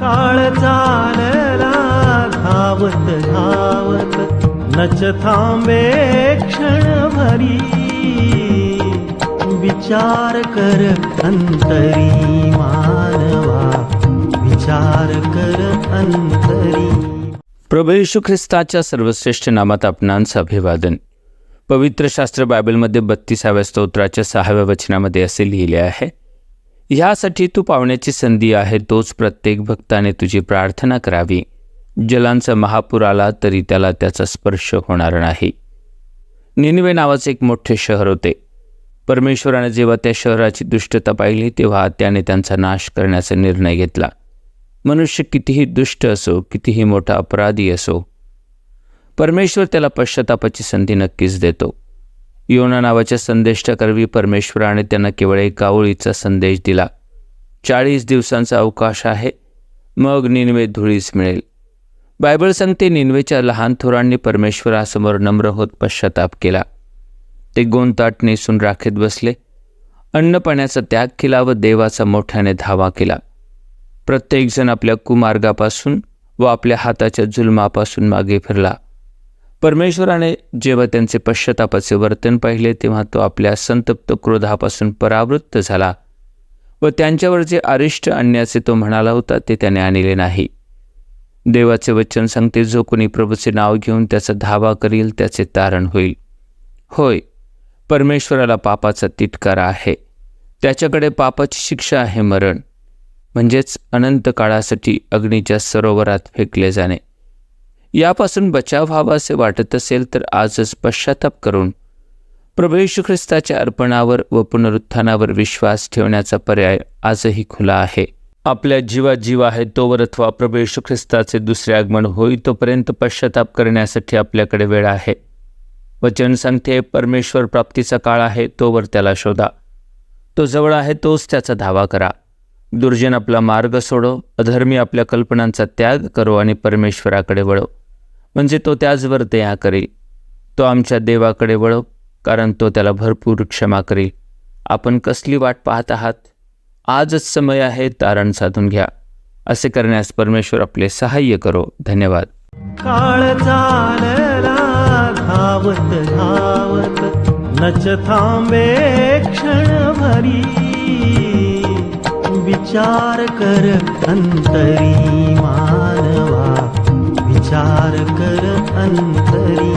काळ चालला धावत धावत नच थांबे क्षण भरी विचार कर अंतरी मानवा विचार कर अंतरी. प्रभू येशू ख्रिस्ताच्या सर्वश्रेष्ठ नामात आपणांचं अभिवादन. पवित्र शास्त्र बायबलमध्ये बत्तीसाव्या स्तोत्राच्या सहाव्या वचनामध्ये असे लिहिले आहे ह्यासाठी तू पावण्याची संधी आहे तोच प्रत्येक भक्ताने तुझी प्रार्थना करावी. जलांचा महापूर आला तरी त्याला त्याचा स्पर्श होणार नाही. निनवे नावाचे एक मोठे शहर होते. परमेश्वराने जेव्हा त्या शहराची दुष्टता पाहिली तेव्हा त्याने त्यांचा नाश करण्याचा निर्णय घेतला. मनुष्य कितीही दुष्ट असो कितीही मोठा अपराधी असो परमेश्वर त्याला पश्चातापाची संधी नक्कीच देतो. योना नावाच्या संदेष्टाकरवी परमेश्वराने त्यांना केवळ एका ओळीचा संदेश दिला. चाळीस दिवसांचा अवकाश आहे. मग निनवे धुळीस मिळेल. बायबल सांगते निनवेच्या लहान थोरांनी परमेश्वरासमोर नम्र होत पश्चाताप केला. ते गोंताट नेसून राखेत बसले. अन्नपाण्याचा त्याग केला व देवाचा मोठ्याने धावा केला. प्रत्येकजण आपल्या कुमार्गापासून व आपल्या हाताच्या जुलमापासून मागे फिरला. परमेश्वराने जेव्हा त्यांचे पश्चातापाचे वर्तन पाहिले तेव्हा तो आपल्या संतप्त क्रोधापासून परावृत्त झाला व त्यांच्यावर जे अरिष्ट आणण्याचे तो म्हणाला होता ते त्याने आणले नाही. देवाचे वचन सांगते जो कोणी प्रभूचे नाव घेऊन त्याचा धावा करील त्याचे तारण होईल. होय परमेश्वराला पापाचा तिटकारा आहे. त्याच्याकडे पापाची शिक्षा आहे मरण. म्हणजेच अनंत काळासाठी अग्नीच्या सरोवरात फेकले जाणे. यापासून बचाव व्हावा असे वाटत असेल तर आजच पश्चाताप करून प्रभू येशू ख्रिस्ताच्या अर्पणावर व पुनरुत्थानावर विश्वास ठेवण्याचा पर्याय आजही खुला आहे. आपल्या जीवा जीव आहे तोवर अथवा प्रभू येशू ख्रिस्ताचे दुसरे आगमन होई तोपर्यंत पश्चाताप करण्यासाठी आपल्याकडे वेळ आहे. वचन सांगते परमेश्वर प्राप्तीचा काळ आहे तोवर त्याला शोधा. तो जवळ आहे तोच त्याचा धावा करा. दुर्जन आपला मार्ग सोडो अधर्मी आपल्या कल्पनांचा त्याग करो आणि परमेश्वराकडे वळो. म्हणजे तो त्याचवर दया करेल. तो आमच्या देवाकडे वळव कारण तो त्याला भरपूर क्षमा करेल. आपण कसली वाट पाहत आहात? आजच समय आहे तारण साधून घ्या. असे करण्यास परमेश्वर आपले सहाय्य करो. धन्यवाद. काळ चालला धावत धावत नच थांबे क्षण भरी विचार कर अंतरी. अंतरी